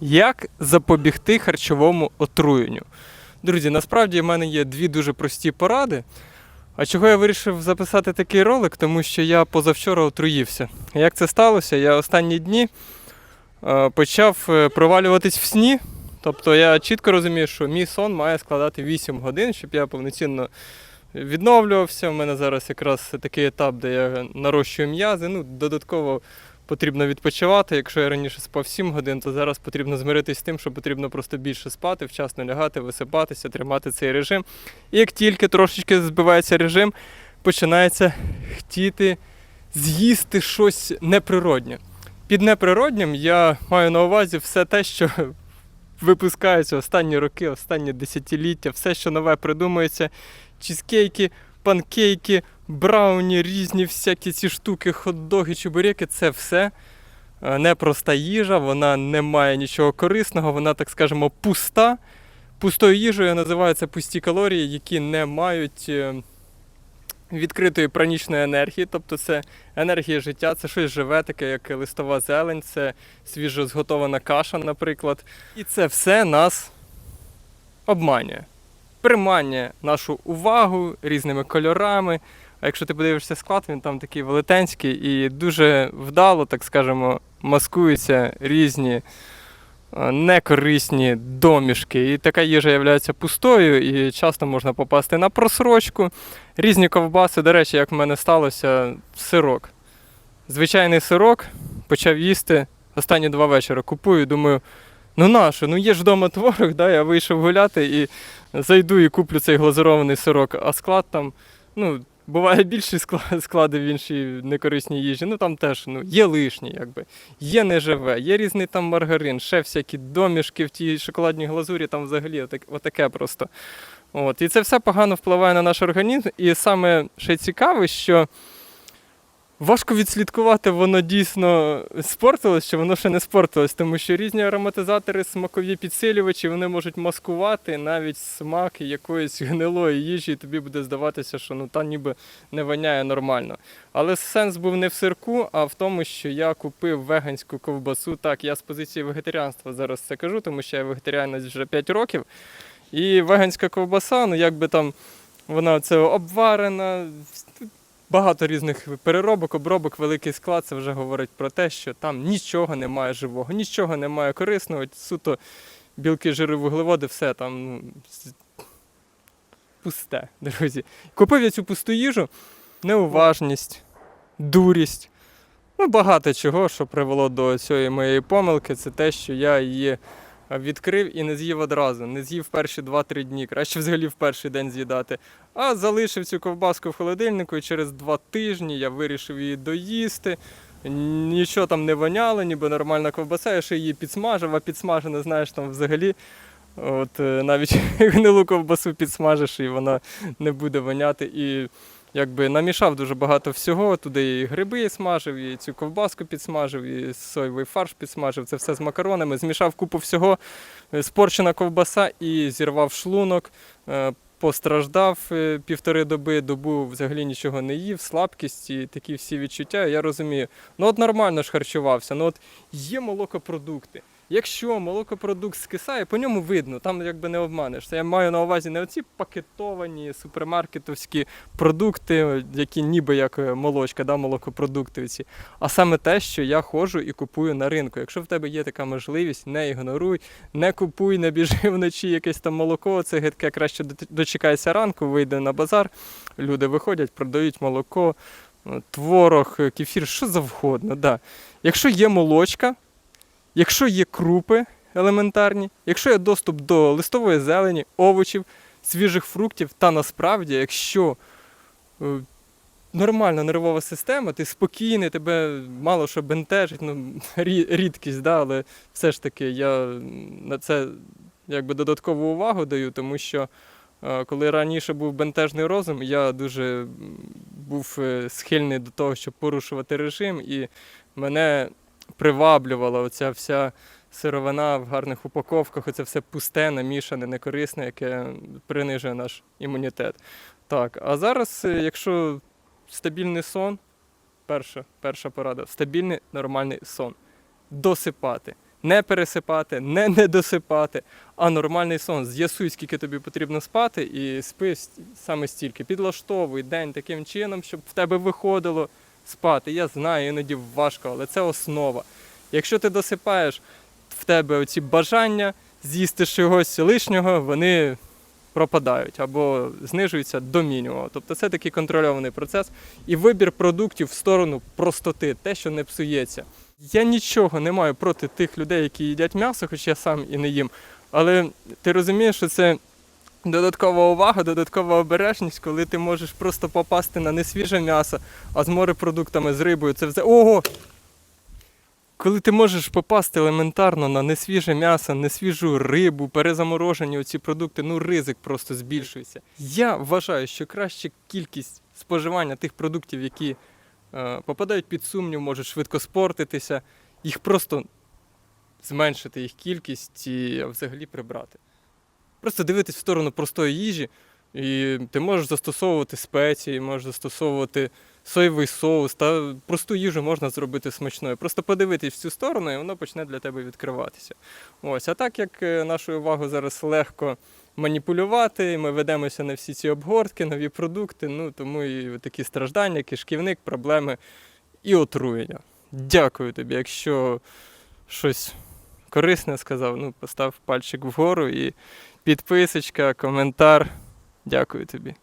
Як запобігти харчовому отруєнню? Друзі, насправді в мене є дві дуже прості поради. А чого я вирішив записати такий ролик? Тому що я позавчора отруївся. Як це сталося? Я останні дні е, почав е, провалюватись в сні. Тобто я чітко розумію, що мій сон має складати 8 годин, щоб я повноцінно відновлювався. У мене зараз якраз такий етап, де я нарощую м'язи. Ну, додатково потрібно відпочивати. Якщо я раніше спав 7 годин, то зараз потрібно змиритися з тим, що потрібно просто більше спати, вчасно лягати, висипатися, тримати цей режим. І як тільки трошечки збивається режим, починається хотіти з'їсти щось неприроднє. Під неприроднім я маю на увазі все те, що випускається останні роки, останні десятиліття, все, що нове придумується. Чізкейки, панкейки, брауні, різні всякі ці штуки, хот-доги, чебуреки це все е, непроста їжа, вона не має нічого корисного, вона, так скажемо, пуста. Пустою їжею називаються пусті калорії, які не мають е, відкритої пранічної енергії, тобто це енергія життя, це щось живе, таке як листова зелень, це свіжо зготована каша, наприклад. І це все нас обманює. Приманює нашу увагу різними кольорами. А якщо ти подивишся склад, він там такий велетенський і дуже вдало, так скажемо, маскуються різні е, некорисні домішки. І така їжа є пустою, і часто можна попасти на просрочку. Різні ковбаси, до речі, як в мене сталося, сирок. Звичайний сирок почав їсти останні два вечора. Купую, думаю, ну нащо? Ну є ж вдома творог, да? я вийшов гуляти і зайду і куплю цей глазурований сирок, а склад там, ну, буває більші скла- склади в іншій некорисній їжі. Ну там теж ну, є лишні, якби. Є неживе, є різний там маргарин, ще всякі домішки в тій шоколадній глазурі, там взагалі отак, отаке просто. От. І це все погано впливає на наш організм. І саме ще цікаве, що важко відслідкувати, воно дійсно спортилось, чи воно ще не спортилось, тому що різні ароматизатори, смакові підсилювачі, вони можуть маскувати навіть смак якоїсь гнилої їжі, і тобі буде здаватися, що ну та ніби не воняє нормально. Але сенс був не в сирку, а в тому, що я купив веганську ковбасу. Так, я з позиції вегетаріанства зараз це кажу, тому що я вегетаріанець вже 5 років. І веганська ковбаса, ну якби там вона це обварена, багато різних переробок, обробок, великий склад. Це вже говорить про те, що там нічого немає живого, нічого немає корисного, суто білки, жири, вуглеводи, все там ну, пусте, друзі. Купив я цю пусту їжу, неуважність, дурість. Ну, багато чого, що привело до цієї моєї помилки, це те, що я її відкрив і не з'їв одразу. Не з'їв перші 2-3 дні. Краще взагалі в перший день з'їдати. А залишив цю ковбаску в холодильнику і через 2 тижні я вирішив її доїсти. Нічого там не воняло, ніби нормальна ковбаса, я ще її підсмажив, а підсмажена, знаєш, там взагалі. От е, навіть гнилу ковбасу підсмажиш, і вона не буде воняти. І якби намішав дуже багато всього. Туди і гриби смажив, і цю ковбаску підсмажив, і соєвий фарш підсмажив. Це все з макаронами. Змішав купу всього. е, Спорчена ковбаса і зірвав шлунок. е, Постраждав е, півтори доби, добу взагалі нічого не їв, слабкість і такі всі відчуття. Я розумію. Ну от нормально ж харчувався. Ну от є молокопродукти. Якщо молокопродукт скисає, по ньому видно, там якби не обманеш. Це я маю на увазі не оці пакетовані супермаркетовські продукти, які ніби як е, молочка, да, молокопродукти а саме те, що я ходжу і купую на ринку. Якщо в тебе є така можливість, не ігноруй, не купуй, не біжи вночі якесь там молоко, це гидке, краще дочекайся ранку, вийде на базар, люди виходять, продають молоко, творог, кефір, що завгодно. Да. Якщо є молочка, якщо є крупи елементарні, якщо є доступ до листової зелені, овочів, свіжих фруктів, та насправді, якщо е, нормальна нервова система, ти спокійний, тебе мало що бентежить, ну, рідкість, да, але все ж таки я на це якби додаткову увагу даю, тому що е, коли раніше був бентежний розум, я дуже був е, схильний до того, щоб порушувати режим, і мене приваблювала оця вся сировина в гарних упаковках, оце все пусте, намішане, некорисне, яке принижує наш імунітет. Так, а зараз, е, якщо стабільний сон, перша, перша порада, стабільний нормальний сон. Досипати. не пересипати, не недосипати, а нормальний сон. З'ясуй, скільки тобі потрібно спати, і спи саме стільки. Підлаштовуй день таким чином, щоб в тебе виходило спати. Я знаю, іноді важко, але це основа. Якщо ти досипаєш в тебе оці бажання з'їсти чогось лишнього, вони пропадають або знижуються до мінімуму. Тобто це такий контрольований процес і вибір продуктів в сторону простоти, те, що не псується. Я нічого не маю проти тих людей, які їдять м'ясо, хоч я сам і не їм. Але ти розумієш, що це додаткова увага, додаткова обережність, коли ти можеш просто попасти на несвіже м'ясо, а з морепродуктами, з рибою, це все. Ого! Коли ти можеш попасти елементарно на несвіже м'ясо, несвіжу рибу, перезаморожені оці продукти, ну ризик просто збільшується. Я вважаю, що краще кількість споживання тих продуктів, які е, попадають під сумнів, можуть швидко спортитися, їх просто зменшити їх кількість і взагалі прибрати. Просто дивитись в сторону простої їжі, і ти можеш застосовувати спеції, можеш застосовувати соєвий соус, та просту їжу можна зробити смачною. Просто подивитись в цю сторону, і воно почне для тебе відкриватися. Ось, а так як е, нашою увагою зараз легко маніпулювати, ми ведемося на всі ці обгортки, нові продукти, ну тому і такі страждання, кишківник, проблеми і отруєння. Дякую тобі. Якщо щось корисне сказав, ну постав пальчик вгору і підписочка, коментар. Дякую тобі.